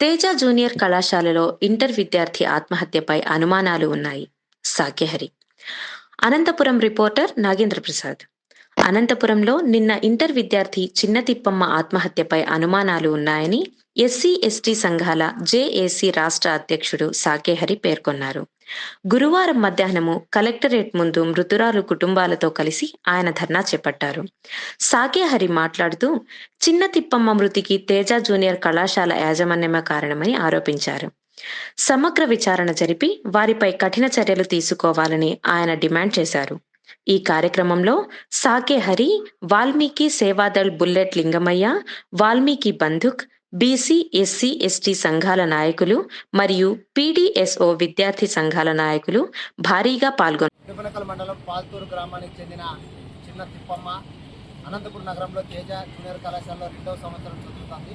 Teja junior కళాశాలలో inter విద్యార్థి ఆత్మహత్యపై అనుమానాలు ఉన్నాయి. సాక్యహరి. అనంతపురం రిపోర్టర్ నాగేంద్ర ప్రసాద్ అనంతపురంలో నిన్న ఇంటర్ విద్యార్థి చిన్న తిప్పమ్మ ఆత్మహత్యపై అనుమానాలు ఉన్నాయని ఎస్సీ ఎస్టీ సంఘాల జేఏసీ రాష్ట్ర అధ్యక్షుడు సాకేహరి పేర్కొన్నారు. గురువారం మధ్యాహ్నము కలెక్టరేట్ ముందు మృతురాలు కుటుంబాలతో కలిసి ఆయన ధర్నా చేపట్టారు. సాకేహరి మాట్లాడుతూ చిన్న తిప్పమ్మ మృతికి తేజ జూనియర్ కళాశాల యాజమాన్యమే కారణమని ఆరోపించారు. సమగ్ర విచారణ జరిపి వారిపై కఠిన చర్యలు తీసుకోవాలని ఆయన డిమాండ్ చేశారు. ఈ కార్యక్రమంలో Sake Hari Valmiki Seva Dal bullet Lingamayya Valmiki బంధుక్ BC SC ST సంఘాల నాయకులు మరియు పీడీఎస్ఓ విద్యార్థి సంఘాల నాయకులు భారీగా పాల్గొన్నారు మండలం పాల్తూరు గ్రామానికి చెందిన చిన్న తిప్పమ్మ అనంతపురం నగరంలో తేజ జూనియర్ కళాశాలలో రెండవ సంవత్సరం చదువుతుంది.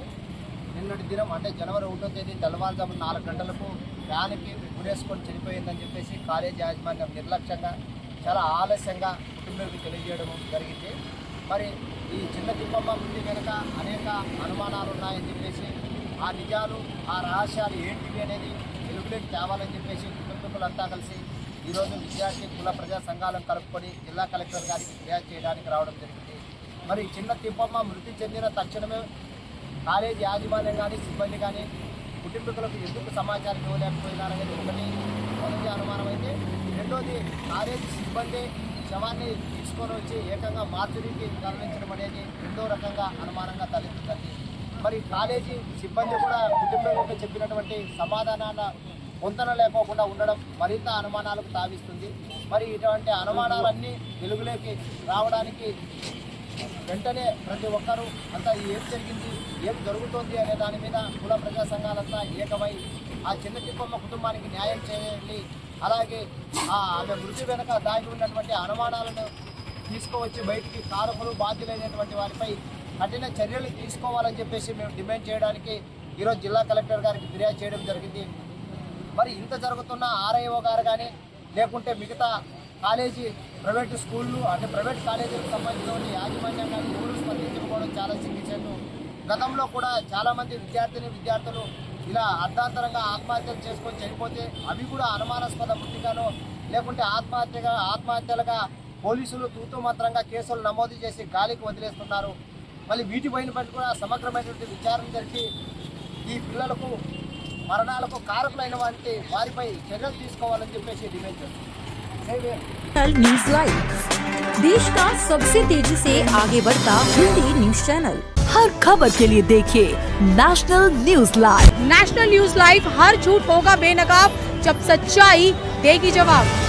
నిన్నటి దినం అంటే జనవరి ఒకటో తేదీ తెల్లవారుజాము నాలుగు గంటలకు ఫ్యాన్కి గురేసుకొని చనిపోయిందని చెప్పేసి కాలేజ్ యాజమాన్యం నిర్లక్ష్యంగా చాలా ఆలస్యంగా కుటుంబానికి తెలియజేయడం జరిగింది. మరి ఈ చిన్న తిప్పమ్మ మృతి వెనుక అనేక అనుమానాలు ఉన్నాయని చెప్పేసి ఆ నిజాలు ఆ రహస్యాలు ఏంటివి అనేది వెలుగులోకి తేవాలని చెప్పేసి కుటుంబీకులంతా కలిసి ఈరోజు విద్యార్థి కుల ప్రజా సంఘాలను కలుపుకొని జిల్లా కలెక్టర్ గారికి ఫిర్యాదు చేయడానికి రావడం జరిగింది. మరి చిన్న తిప్పమ్మ మృతి చెందిన తక్షణమే కాలేజీ యాజమాన్యం కానీ సిబ్బంది కానీ కుటుంబీకులకు ఎందుకు సమాచారం ఇవ్వలేకపోయినారనేది ఒకటి మొదటి అనుమానం అయితే రెండోది కాలేజీ సిబ్బంది శవాన్ని తీసుకొని వచ్చి ఏకంగా మార్చురీకి తరలించడం అనేది రెండో రకంగా అనుమానంగా తలెత్తుతుంది. మరి కాలేజీ సిబ్బంది కూడా కుటుంబంలో చెప్పినటువంటి సమాధానాల పొందన లేకోకుండా ఉండడం మరింత అనుమానాలకు తావిస్తుంది. మరి ఇటువంటి అనుమానాలన్నీ వెలుగులోకి రావడానికి వెంటనే ప్రతి ఒక్కరూ అంతా ఏం జరిగింది ఏం జరుగుతోంది అనే దాని మీద కుల ప్రజా సంఘాలంతా ఏకమై ఆ చిన్న తిప్పమ్మ కుటుంబానికి న్యాయం చేయాలి అలాగే ఆమె మృతి వెనక దాగి ఉన్నటువంటి అనుమానాలను తీసుకువచ్చి బయటికి కారకులు బాధ్యులైనటువంటి వారిపై కఠిన చర్యలు తీసుకోవాలని చెప్పేసి మేము డిమాండ్ చేయడానికి ఈరోజు జిల్లా కలెక్టర్ గారికి ఫిర్యాదు చేయడం జరిగింది. మరి ఇంత జరుగుతున్న ఆర్ఐఓ గారు కానీ లేకుంటే మిగతా కాలేజీ ప్రైవేట్ స్కూళ్ళు అంటే ప్రైవేట్ కాలేజీలకు సంబంధించిన యాజమాన్యం కానీ ఎవరు స్పందించకపోవడం చాలా సిగ్గుచేటు గతంలో కూడా చాలామంది విద్యార్థిని విద్యార్థులు ఇలా అర్ధాంతరంగా ఆత్మహత్యలు చేసుకొని చనిపోతే అవి కూడా అనుమానాస్పద మృతిగానో లేకుంటే ఆత్మహత్యగా ఆత్మహత్యలుగా పోలీసులు తూతూ మాత్రంగా కేసులు నమోదు చేసి గాలికి వదిలేస్తున్నారు మళ్ళీ వీటిపైన బట్టి కూడా సమగ్రమైనటువంటి విచారణ జరిపి ఈ పిల్లలకు మరణాలకు కారకులైన వారికి వారిపై చర్యలు తీసుకోవాలని చెప్పేసి డిమాండ్ చేస్తున్నాం नेशनल न्यूज लाइव देश का सबसे तेजी से आगे बढ़ता हिंदी न्यूज चैनल हर खबर के लिए देखिए national news live national news live हर झूठ होगा बेनकाब, जब सच्चाई देगी जवाब।